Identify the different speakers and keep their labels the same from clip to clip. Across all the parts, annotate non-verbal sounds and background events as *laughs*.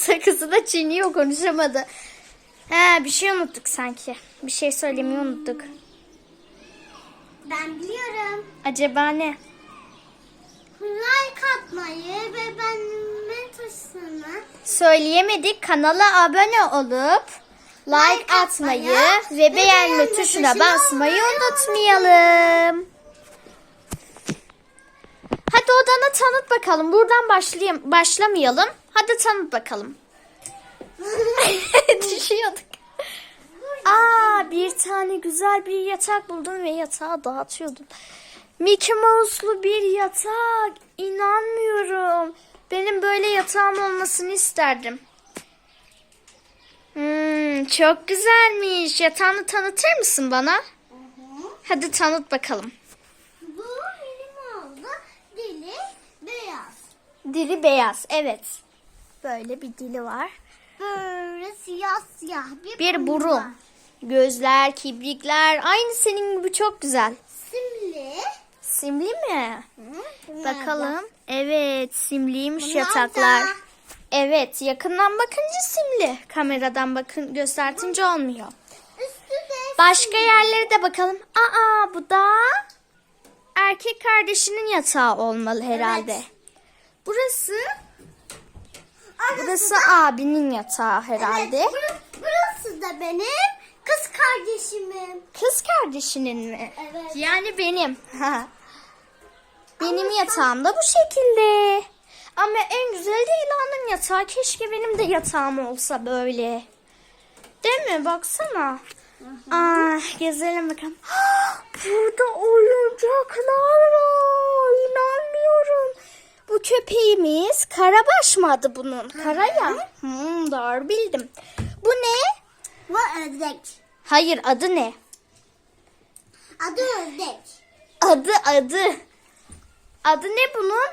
Speaker 1: sakızı da çiğniyor konuşamadı. He bir şey unuttuk sanki. Bir şey söylemeyi unuttuk.
Speaker 2: Ben biliyorum.
Speaker 1: Acaba ne?
Speaker 2: Like atmayı ve benimle tuşunu.
Speaker 1: Söyleyemedik. Kanala abone olup like
Speaker 2: Like
Speaker 1: atmayı
Speaker 2: atmayı
Speaker 1: ve beğenme
Speaker 2: beğenme
Speaker 1: tuşuna
Speaker 2: tuşuna
Speaker 1: basmayı unutmayalım. Hadi odana tanıt bakalım. Buradan başlayayım, başlamayalım. Hadi tanıt bakalım. *laughs* Düşüyorduk. Aa bir tane güzel bir yatak buldum ve yatağı dağıtıyordum. Mickey Mouse'lu bir yatak. İnanmıyorum. Benim böyle yatağım olmasını isterdim. Hmm, çok güzelmiş. Yatağını tanıtır mısın bana? Hadi tanıt bakalım.
Speaker 2: Bu benim oldu. Dili beyaz.
Speaker 1: Dili beyaz. Evet. Böyle bir dili var.
Speaker 2: Böyle siyah siyah bir,
Speaker 1: Bir burun.
Speaker 2: var.
Speaker 1: Gözler, kibrikler. Aynı senin gibi çok güzel.
Speaker 2: Simli.
Speaker 1: Simli mi?
Speaker 2: Hı,
Speaker 1: Bakalım. Evet, simliymiş
Speaker 2: Bunlar
Speaker 1: yataklar.
Speaker 2: da-
Speaker 1: Evet, yakından bakınca simli. Kameradan bakın göstertince olmuyor. Başka yerlere de bakalım. Aa, bu da erkek kardeşinin yatağı olmalı herhalde.
Speaker 2: Evet.
Speaker 1: Burası Burası
Speaker 2: da-
Speaker 1: abinin yatağı herhalde.
Speaker 2: Evet, bur- burası da benim kız kardeşimin.
Speaker 1: Kız kardeşinin mi?
Speaker 2: Evet.
Speaker 1: Yani benim. benim yatağım da bu şekilde. Ama en güzeli de İlhan'ın yatağı. Keşke benim de yatağım olsa böyle. Değil mi? Baksana. Ah, gezelim bakalım. *gasps* Burada oyuncaklar var. İnanmıyorum. Bu köpeğimiz Karabaş mı adı bunun? Kara ya. Hmm, doğru bildim. Bu ne?
Speaker 2: Bu ördek.
Speaker 1: Hayır adı ne?
Speaker 2: Adı ördek.
Speaker 1: Adı adı. Adı ne bunun?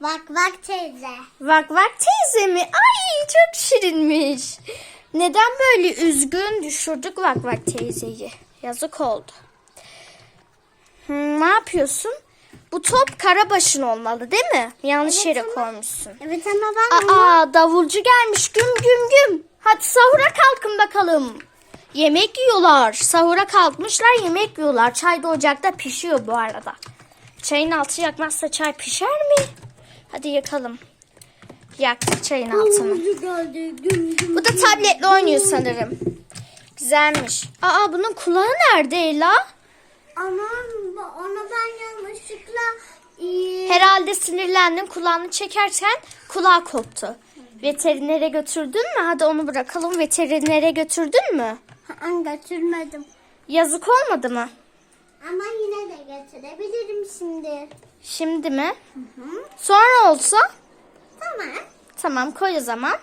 Speaker 2: Bak bak teyze.
Speaker 1: Vak vak teyze mi? Ay çok şirinmiş. Neden böyle üzgün düşürdük vak vak teyzeyi? Yazık oldu. Hmm, ne yapıyorsun? Bu top Karabaş'ın olmalı değil mi? Yanlış
Speaker 2: Evet,
Speaker 1: yere
Speaker 2: ama-
Speaker 1: koymuşsun.
Speaker 2: Evet ama ben
Speaker 1: Aa davulcu gelmiş güm güm güm. Hadi sahura kalkın bakalım. Yemek yiyorlar. Sahura kalkmışlar yemek yiyorlar. Çay da ocakta pişiyor bu arada. Çayın altı yakmazsa çay pişer mi? Hadi yakalım. Yaktık çayın altını. Bu da tabletle oynuyor sanırım. Güzelmiş. Aa bunun kulağı nerede Ela?
Speaker 2: Onu ben yanlışlıkla e,
Speaker 1: Herhalde sinirlendin kulağını çekerken kulağı koptu. Veterinere götürdün mü? Hadi onu bırakalım. Veterinere götürdün mü?
Speaker 2: Hı, götürmedim.
Speaker 1: Yazık olmadı mı?
Speaker 2: Ama yine de götürebilirim şimdi.
Speaker 1: Şimdi mi?
Speaker 2: Hı.
Speaker 1: Sonra olsa?
Speaker 2: Tamam.
Speaker 1: Tamam koy o zaman.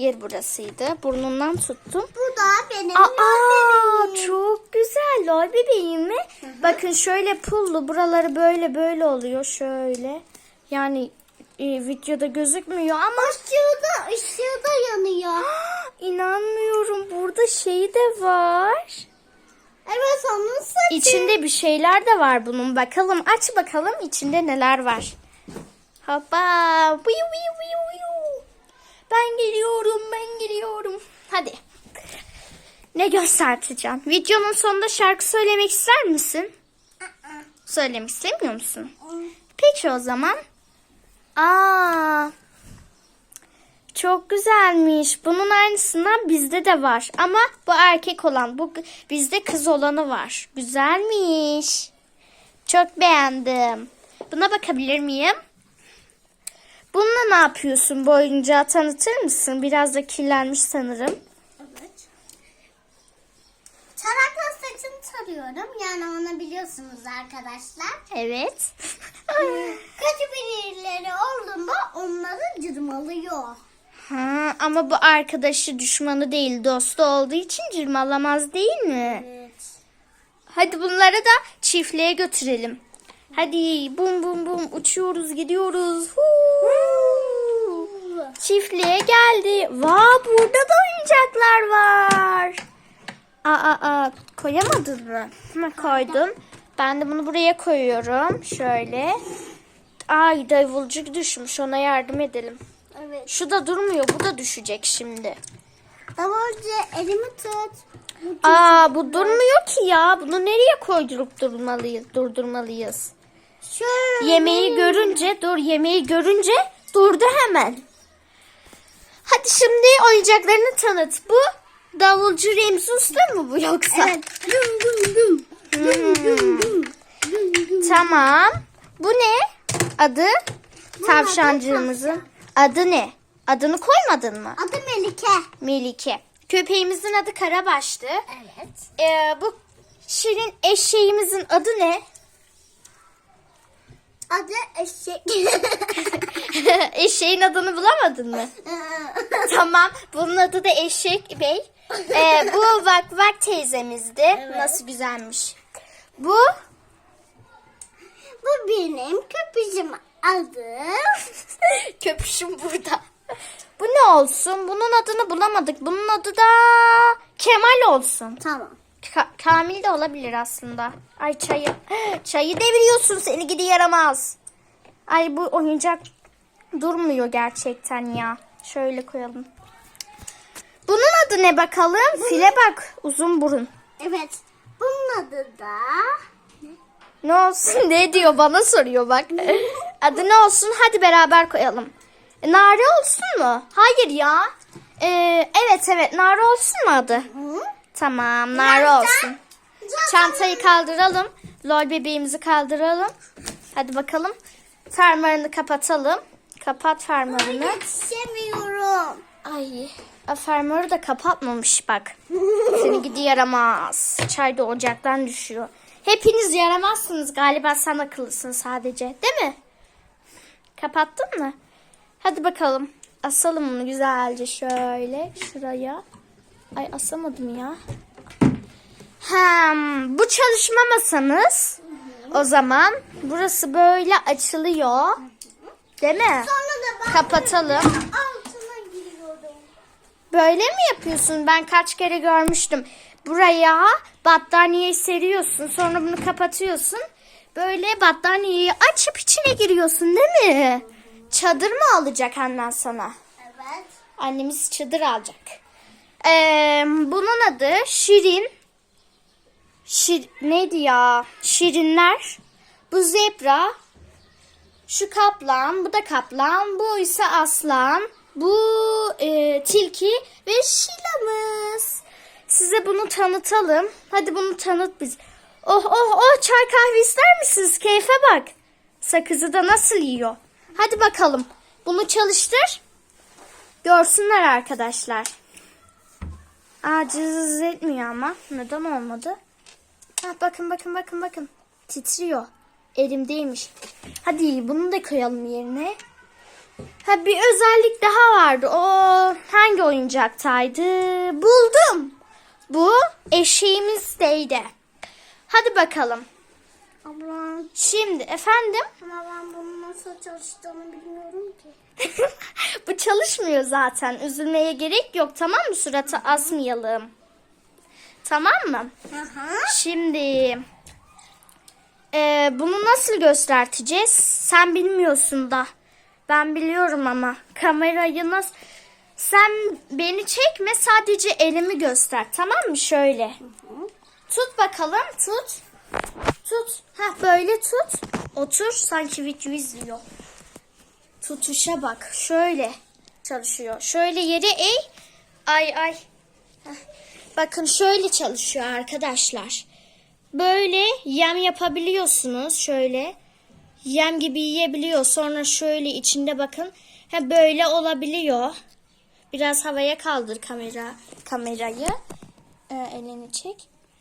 Speaker 1: Yer burasıydı. Burnundan tuttum.
Speaker 2: Bu da benim
Speaker 1: Aa
Speaker 2: bebeğim.
Speaker 1: çok güzel. Lol bebeğim mi? Bakın şöyle pullu. Buraları böyle böyle oluyor. Şöyle. Yani e, videoda gözükmüyor ama
Speaker 2: Işığı da, ışığı da yanıyor. *gasps*
Speaker 1: inanmıyorum. Burada şey de var.
Speaker 2: Evet onun saçı.
Speaker 1: İçinde bir şeyler de var bunun. Bakalım aç bakalım içinde neler var. Hoppa. Viyu viyu viyu. Ben geliyorum ben geliyorum. Hadi. Ne göstereceğim? Videonun sonunda şarkı söylemek ister misin? Söylemek istemiyor musun? Peki o zaman. Aa. Çok güzelmiş. Bunun aynısından bizde de var. Ama bu erkek olan, bu bizde kız olanı var. Güzelmiş. Çok beğendim. Buna bakabilir miyim? Bununla ne yapıyorsun? Bu oyuncağı tanıtır mısın? Biraz da kirlenmiş sanırım.
Speaker 2: Evet. Tarakla saçını tarıyorum. Yani onu biliyorsunuz arkadaşlar.
Speaker 1: Evet. *laughs*
Speaker 2: Kötü birileri olduğunda onları cırmalıyor.
Speaker 1: ha, ama bu arkadaşı düşmanı değil, dostu olduğu için cırmalamaz değil mi?
Speaker 2: Evet.
Speaker 1: Hadi bunları da çiftliğe götürelim. Hadi bum bum bum uçuyoruz gidiyoruz. Huu. Çiftliğe geldi. Vaa burada da oyuncaklar var. Aa, aa koyamadın mı? Hı, koydum. Ben de bunu buraya koyuyorum. Şöyle. Ay davulcu düşmüş ona yardım edelim.
Speaker 2: Evet.
Speaker 1: Şu da durmuyor. Bu da düşecek şimdi.
Speaker 2: Davulcu elimi tut.
Speaker 1: Aa bu durmuyor ki ya. Bunu nereye koydurup durmalıyız, durdurmalıyız?
Speaker 2: Şöyle.
Speaker 1: Yemeği görünce dur yemeği görünce durdu hemen. Hadi şimdi oyuncaklarını tanıt. Bu davulcu Remzi Usta mı bu yoksa?
Speaker 2: Evet. Güm güm güm. Güm güm güm.
Speaker 1: Tamam. Bu ne? Adı? Tavşancığımızın. Adı ne? Adını koymadın mı?
Speaker 2: Adı Melike.
Speaker 1: Melike. Köpeğimizin adı Karabaş'tı.
Speaker 2: Evet.
Speaker 1: Ee, bu şirin eşeğimizin adı ne?
Speaker 2: Adı eşek. *laughs*
Speaker 1: Eşeğin adını bulamadın mı? *laughs* tamam. Bunun adı da Eşek Bey. Ee, bu Vak Vak teyzemizdi. Nasıl güzelmiş. Bu
Speaker 2: Bu benim köpücüm adı. *laughs*
Speaker 1: köpüşüm burada. Bu ne olsun? Bunun adını bulamadık. Bunun adı da Kemal olsun.
Speaker 2: Tamam.
Speaker 1: Ka- Kamil de olabilir aslında. Ay çayı. *gasps* Çayı deviriyorsun seni gidi yaramaz. Ay bu oyuncak durmuyor gerçekten ya. Şöyle koyalım. Bunun adı ne bakalım? File bak. Uzun burun.
Speaker 2: Evet. Bunun adı da
Speaker 1: Ne olsun ne diyor bana soruyor bak. *laughs* adı ne olsun hadi beraber koyalım. E, Nare olsun mu? Hayır ya. Ee, evet evet Nare olsun mu adı?
Speaker 2: Hı?
Speaker 1: Tamam
Speaker 2: da-
Speaker 1: olsun. Çantayı kaldıralım. Lol bebeğimizi kaldıralım. Hadi bakalım. Fermuarını kapatalım. Kapat fermuarını.
Speaker 2: Yetişemiyorum.
Speaker 1: Ay. a, Fermuarı da kapatmamış bak. Seni gidi yaramaz. Çay da ocaktan düşüyor. Hepiniz yaramazsınız galiba sen akıllısın sadece. Değil mi? Kapattın mı? Hadi bakalım. Asalım bunu güzelce şöyle şuraya. Ay asamadım ya. Hem bu çalışma masamız. O zaman burası böyle açılıyor. Değil mi? Kapatalım. Böyle mi yapıyorsun? Ben kaç kere görmüştüm. Buraya battaniyeyi seriyorsun. Sonra bunu kapatıyorsun. Böyle battaniyeyi açıp içine giriyorsun değil mi? Çadır mı alacak annen sana?
Speaker 2: Evet.
Speaker 1: Annemiz çadır alacak. Ee, bunun adı Şirin. Şir, neydi ya? Şirinler. Bu zebra. Şu kaplan. Bu da kaplan. Bu ise aslan. Bu e, tilki ve Şila'mız. Size bunu tanıtalım. Hadi bunu tanıt biz. Oh oh oh çay kahve ister misiniz? Keyfe bak. Sakızı da nasıl yiyor. Hadi bakalım. Bunu çalıştır. Görsünler arkadaşlar. Aa cız etmiyor ama. Neden olmadı? Ha, bakın bakın bakın bakın. Titriyor. Elimdeymiş. Hadi bunu da koyalım yerine. Ha bir özellik daha vardı. O hangi oyuncaktaydı? Buldum. Bu eşeğimizdeydi. Hadi bakalım.
Speaker 2: Abla
Speaker 1: Şimdi efendim.
Speaker 2: ama ben bunun nasıl çalıştığını bilmiyorum ki. *laughs*
Speaker 1: Bu çalışmıyor zaten. Üzülmeye gerek yok tamam mı? Suratı asmayalım. Tamam mı? Şimdi e, bunu nasıl göstereceğiz? Sen bilmiyorsun da. Ben biliyorum ama. Kamerayı nasıl... Sen beni çekme sadece elimi göster tamam mı? Şöyle. Tut bakalım tut. Tut. Ha böyle tut. Otur sanki video izliyor. Tutuşa bak. Şöyle çalışıyor. Şöyle yere eğ. Ay ay. Bakın şöyle çalışıyor arkadaşlar. Böyle yem yapabiliyorsunuz. Şöyle. Yem gibi yiyebiliyor. Sonra şöyle içinde bakın. Ha böyle olabiliyor. Biraz havaya kaldır kamera kamerayı. Ee, elini çek.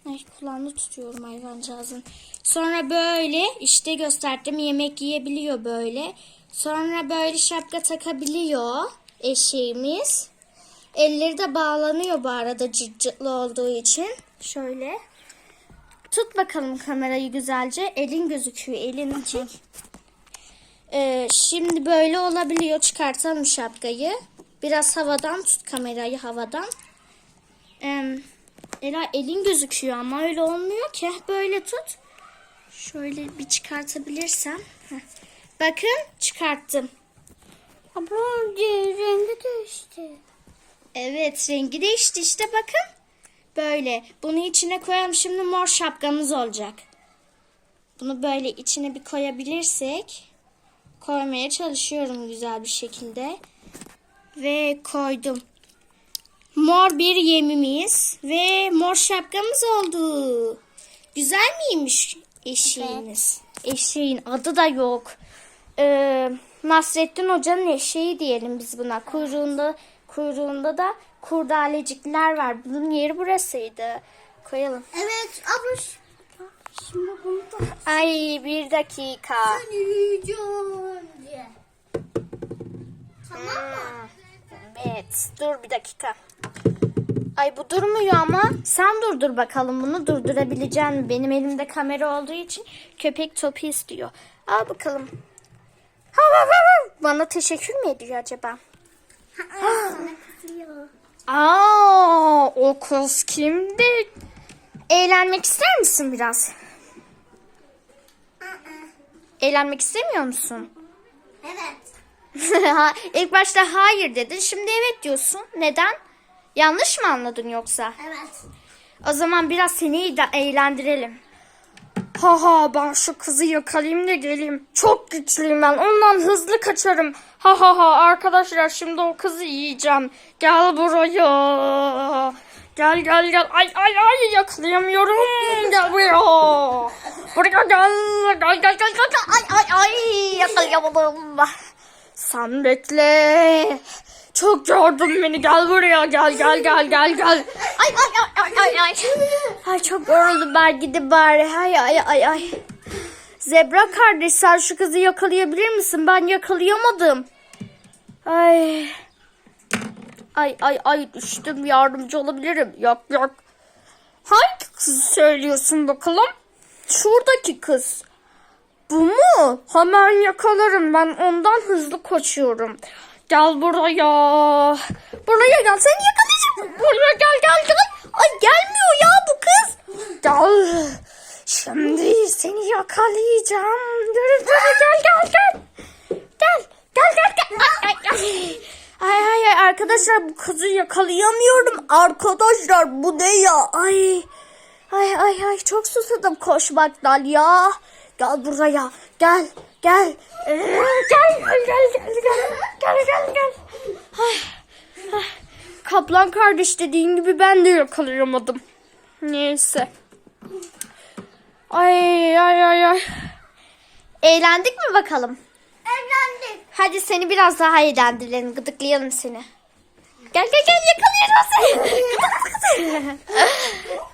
Speaker 1: Ay, kulağını tutuyorum hayvancağızın. Sonra böyle işte gösterdim yemek yiyebiliyor böyle. Sonra böyle şapka takabiliyor eşeğimiz. Elleri de bağlanıyor bu arada cırt cırtlı olduğu için. Şöyle. Tut bakalım kamerayı güzelce. Elin gözüküyor. Elini çek. Ee, şimdi böyle olabiliyor. Çıkartalım şapkayı. Biraz havadan tut kamerayı havadan. Ee, Ela elin gözüküyor ama öyle olmuyor ki. Böyle tut. Şöyle bir çıkartabilirsem. Heh. Bakın çıkarttım.
Speaker 2: Abla rengi değişti.
Speaker 1: Evet rengi değişti işte bakın. Böyle. Bunu içine koyalım. Şimdi mor şapkamız olacak. Bunu böyle içine bir koyabilirsek. Koymaya çalışıyorum güzel bir şekilde. Ve koydum. Mor bir yemimiz ve mor şapkamız oldu. Güzel miymiş eşeğiniz? Eşeğin adı da yok. Ee, Nasrettin Hoca'nın eşeği diyelim biz buna. Kuyruğunda kuyruğunda da kurdalecikler var. Bunun yeri burasıydı. Koyalım.
Speaker 2: Evet abla şimdi bunu da
Speaker 1: Ay bir dakika.
Speaker 2: yiyeceğim diye. Tamam mı?
Speaker 1: Evet dur bir dakika. Ay bu durmuyor ama sen durdur bakalım bunu durdurabilecek mi? Benim elimde kamera olduğu için köpek topu istiyor. Al bakalım. Bana teşekkür mü ediyor acaba? Aa, o kız kimdi? Eğlenmek ister misin biraz? Eğlenmek istemiyor musun?
Speaker 2: Evet.
Speaker 1: İlk başta hayır dedin. Şimdi evet diyorsun. Neden? Yanlış mı anladın yoksa?
Speaker 2: Evet.
Speaker 1: O zaman biraz seni eğlendirelim. Ha ha ben şu kızı yakalayayım da geleyim. Çok güçlüyüm ben. Ondan hızlı kaçarım. Ha ha ha arkadaşlar şimdi o kızı yiyeceğim. Gel buraya. Gel gel gel. Ay ay ay yakalayamıyorum. Gel buraya. Buraya gel. Gel gel gel gel. Ay ay ay yakalayamadım. Sen bekle. Çok yordun beni. Gel buraya. Gel gel gel gel gel. Ay ay ay ay ay ay. Çok yoruldum ben gidip bari. Ay ay ay ay. Zebra kardeş sen şu kızı yakalayabilir misin? Ben yakalayamadım. Ay. Ay ay ay düştüm. Yardımcı olabilirim. Yok yok. Hangi kızı söylüyorsun bakalım? Şuradaki kız. Bu mu? Hemen yakalarım. Ben ondan hızlı koşuyorum. Gel buraya. Buraya gel. Seni yakalayacağım. Buraya gel gel gel. Ay gelmiyor ya bu kız. Gel. Şimdi seni yakalayacağım. Yürü yürü gel gel gel. Gel. Gel gel gel. Ay ay ay. Ay ay ay arkadaşlar bu kızı yakalayamıyorum. Arkadaşlar bu ne ya? Ay. Ay ay ay çok susadım koşmaktan ya. Gel buraya. Gel. Gel. Gel gel gel gel gel. Gel gel gel. Ay, ay. Kaplan kardeş dediğin gibi ben de yakalayamadım. Neyse. Ay ay ay ay. Eğlendik mi bakalım?
Speaker 2: Evlendik.
Speaker 1: Hadi seni biraz daha eğlendirelim. Gıdıklayalım seni. Gel gel gel yakalayacağız seni.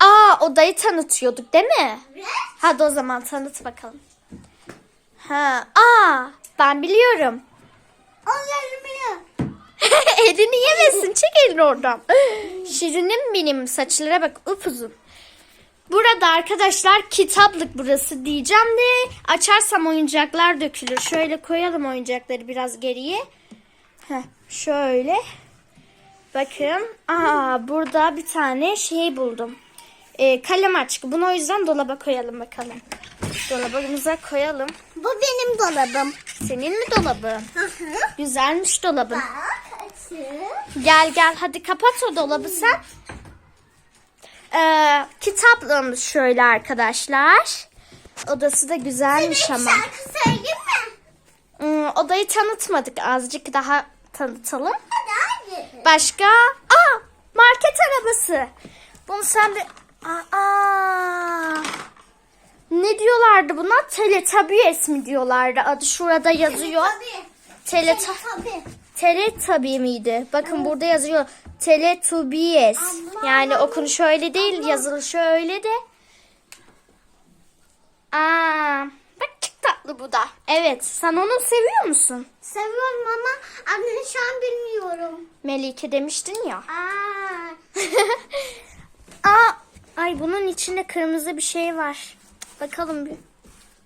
Speaker 1: *laughs* Aa odayı tanıtıyorduk değil mi?
Speaker 2: Evet.
Speaker 1: Hadi o zaman tanıt bakalım. Ha, aa ben biliyorum.
Speaker 2: Onlarımı. *laughs*
Speaker 1: elini yemesin. Çek elini oradan. Şirinim benim. Saçlara bak upuzun. Burada arkadaşlar kitaplık burası diyeceğim de açarsam oyuncaklar dökülür. Şöyle koyalım oyuncakları biraz geriye. Heh, şöyle. Bakın. Aa, burada bir tane şey buldum. Ee, kalem açık. Bunu o yüzden dolaba koyalım bakalım. Dolabımıza koyalım.
Speaker 2: Bu benim dolabım.
Speaker 1: Senin mi dolabın?
Speaker 2: Hı hı.
Speaker 1: Güzelmiş dolabın.
Speaker 2: Bak açık.
Speaker 1: Gel gel hadi kapat o dolabı sen. Ee, kitaplığımız şöyle arkadaşlar. Odası da güzelmiş
Speaker 2: Bir
Speaker 1: ama.
Speaker 2: şarkı söyleyeyim mi?
Speaker 1: Hmm, odayı tanıtmadık azıcık daha tanıtalım.
Speaker 2: Hadi hadi.
Speaker 1: Başka? Aa market arabası. Bunu sen de... Aa, ne diyorlardı buna? Teletubbies mi diyorlardı? Adı şurada yazıyor. Teleta. Teletubby miydi? Bakın burada yazıyor. Teletubbies.
Speaker 2: Ama-
Speaker 1: Yani okunuş öyle değil, yazılışı öyle de. Aa, bak çok tatlı bu da. Evet, sen onu seviyor musun?
Speaker 2: Seviyorum ama adını şu an bilmiyorum.
Speaker 1: Melike demiştin ya.
Speaker 2: Aa. *laughs*
Speaker 1: Aa, ay bunun içinde kırmızı bir şey var. Bakalım bir.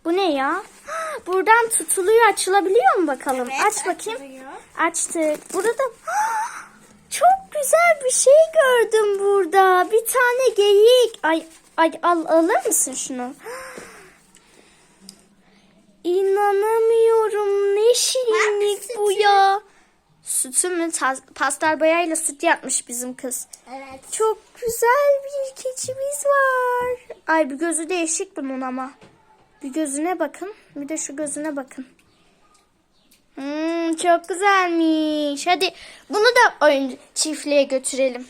Speaker 1: Bu ne ya? *gasps* Buradan tutuluyor, açılabiliyor mu bakalım?
Speaker 2: Evet,
Speaker 1: Aç bakayım.
Speaker 2: açılıyor.
Speaker 1: Açtık. Burada *gasps* çok güzel bir şey gördüm burada. Bir tane geyik. Ay ay al alır mısın şunu? *gasps* İnanamıyorum. Ne şirinlik
Speaker 2: Bak,
Speaker 1: bu
Speaker 2: sütü.
Speaker 1: mü? Pastel boyayla süt yapmış bizim kız.
Speaker 2: Evet.
Speaker 1: Çok güzel bir keçimiz var. Ay bir gözü değişik bunun ama. Bir gözüne bakın. Bir de şu gözüne bakın. Hmm, çok güzelmiş. Hadi bunu da oyun çiftliğe götürelim.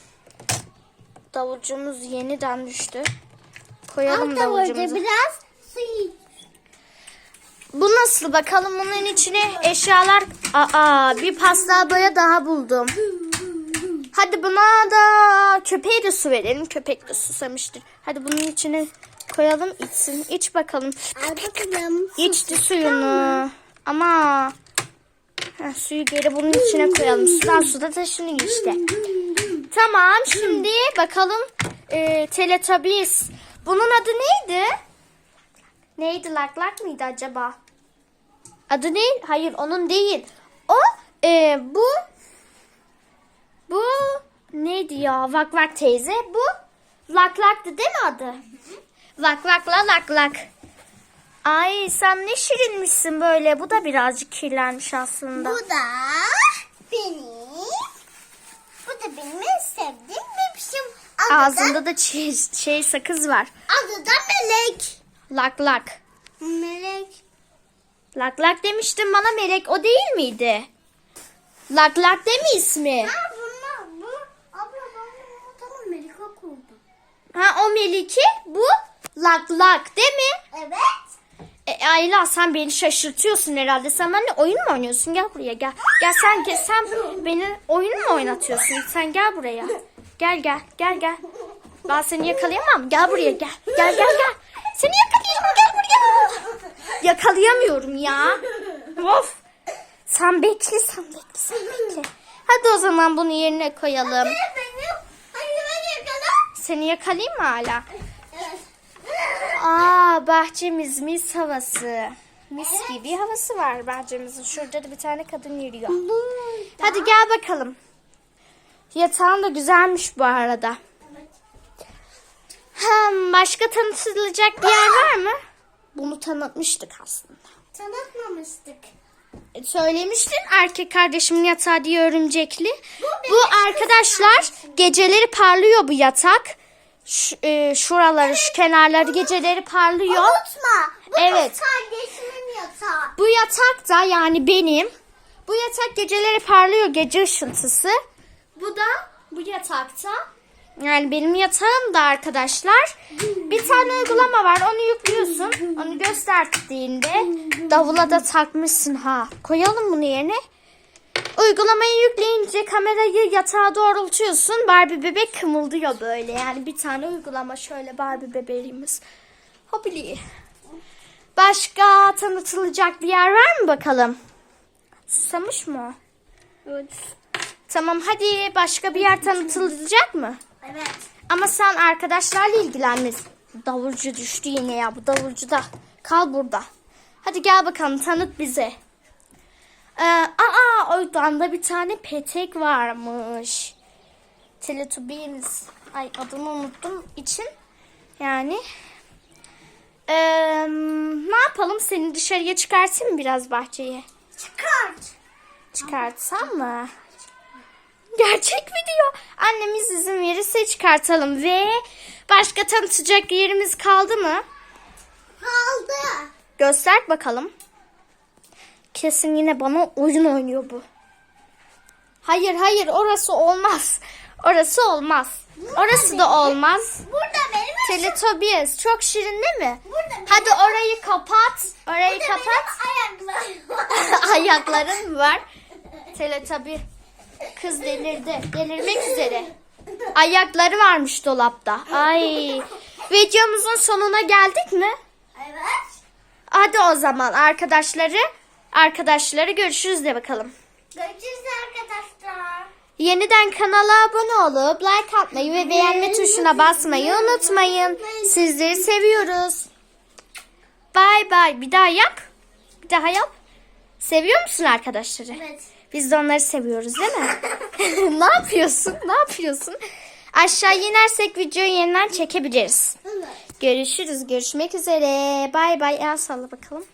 Speaker 1: Davulcumuz yeniden düştü. Koyalım
Speaker 2: burada
Speaker 1: davulcumuzu.
Speaker 2: biraz su.
Speaker 1: Bu nasıl bakalım bunun içine eşyalar. Aa bir pastel boya daha buldum. Hadi buna da köpeğe de su verelim. Köpek de susamıştır. Hadi bunun içine koyalım içsin. İç bakalım.
Speaker 2: Al bakalım.
Speaker 1: İçti suyunu. Ama Heh, suyu geri bunun içine koyalım. Sudan suda taşınıyor işte. Tamam şimdi bakalım e, Teletubbies. Bunun adı neydi? Neydi lak lak mıydı acaba? Adı ne? Hayır onun değil. O e, bu bu neydi ya? Vak vak teyze. Bu lak laktı değil mi adı? Lak lakla lak lak. Ay sen ne şirinmişsin böyle. Bu da birazcık kirlenmiş aslında.
Speaker 2: Bu da benim. Bu da benim en sevdiğim bebişim. Adı da,
Speaker 1: Ağzında da şey, şey sakız var.
Speaker 2: adı da Melek.
Speaker 1: Lak lak.
Speaker 2: Melek.
Speaker 1: Lak lak demiştin bana melek o değil miydi? Lak lak değil mi ismi?
Speaker 2: Ha bunlar bu. Abla ben tamam Melika kurdum.
Speaker 1: Ha o meliki bu lak lak değil mi?
Speaker 2: Evet.
Speaker 1: E, Ayla sen beni şaşırtıyorsun herhalde. Sen benimle oyun mu oynuyorsun? Gel buraya gel. Gel sen gel, sen beni oyun mu oynatıyorsun? Sen gel buraya. Gel gel gel gel. Ben seni yakalayamam. Gel buraya gel. Gel gel gel. Seni yakalayamam gel buraya. Yakalayamıyorum ya. Of. Sen bekle sen bekle sen bekle. Hadi o zaman bunu yerine koyalım. Seni yakalayayım mı hala? Aa bahçemiz mis havası. Mis gibi havası var bahçemizin. Şurada da bir tane kadın yürüyor. Hadi gel bakalım. Yatağın da güzelmiş bu arada. Başka tanıtılacak bir yer var mı? Bunu tanıtmıştık aslında.
Speaker 2: Tanıtmamıştık.
Speaker 1: E, Söylemiştin erkek kardeşimin yatağı diye örümcekli.
Speaker 2: Bu
Speaker 1: Bu arkadaşlar geceleri parlıyor bu yatak. Şu, e, şuraları, şu kenarları geceleri parlıyor.
Speaker 2: Unutma. Bu
Speaker 1: Evet.
Speaker 2: kardeşimin yatağı.
Speaker 1: Bu yatak da yani benim. Bu yatak geceleri parlıyor gece ışıltısı. Bu da bu yatakta. Yani benim yatağım da arkadaşlar. Bir tane uygulama var. Onu yüklüyorsun. Onu gösterdiğinde davula da takmışsın ha. Koyalım bunu yerine. Uygulamayı yükleyince kamerayı yatağa doğrultuyorsun. Barbie bebek kımıldıyor böyle. Yani bir tane uygulama şöyle Barbie bebeğimiz. Hopili. Başka tanıtılacak bir yer var mı bakalım? Susamış mı?
Speaker 2: Evet.
Speaker 1: Tamam hadi başka bir yer tanıtılacak mı?
Speaker 2: Evet.
Speaker 1: Ama sen arkadaşlarla ilgilenmesin. Davulcu düştü yine ya bu davulcu da. Kal burada. Hadi gel bakalım tanıt bize. Ee, aa oradan da bir tane petek varmış. Teletubbies. Ay adını unuttum için. Yani. Ee, ne yapalım seni dışarıya çıkartayım mı biraz bahçeye?
Speaker 2: Çıkart.
Speaker 1: Çıkartsam mı? Gerçek diyor? Annemiz izin verirse çıkartalım ve başka tanıtacak yerimiz kaldı mı?
Speaker 2: Kaldı.
Speaker 1: Göster bakalım. Kesin yine bana oyun oynuyor bu. Hayır hayır orası olmaz. Orası olmaz. Orası da olmaz.
Speaker 2: Burada benim
Speaker 1: Teletubbies çok şirin değil mi?
Speaker 2: Burada benim,
Speaker 1: Hadi orayı kapat. Orayı
Speaker 2: burada
Speaker 1: kapat.
Speaker 2: benim ayaklarım. *laughs*
Speaker 1: Ayakların var? Teletabi kız delirdi. Delirmek üzere. Ayakları varmış dolapta. Ay. Videomuzun sonuna geldik mi?
Speaker 2: evet.
Speaker 1: Hadi o zaman arkadaşları arkadaşları görüşürüz de bakalım.
Speaker 2: Görüşürüz arkadaşlar.
Speaker 1: Yeniden kanala abone olup like atmayı ve beğenme tuşuna basmayı unutmayın. Sizleri seviyoruz. Bay bay. Bir daha yap. Bir daha yap. Seviyor musun arkadaşları?
Speaker 2: Evet.
Speaker 1: Biz de onları seviyoruz değil mi? *laughs* ne yapıyorsun? Ne yapıyorsun? Aşağı inersek videoyu yeniden çekebiliriz. Görüşürüz. Görüşmek üzere. Bay bay. El salla bakalım.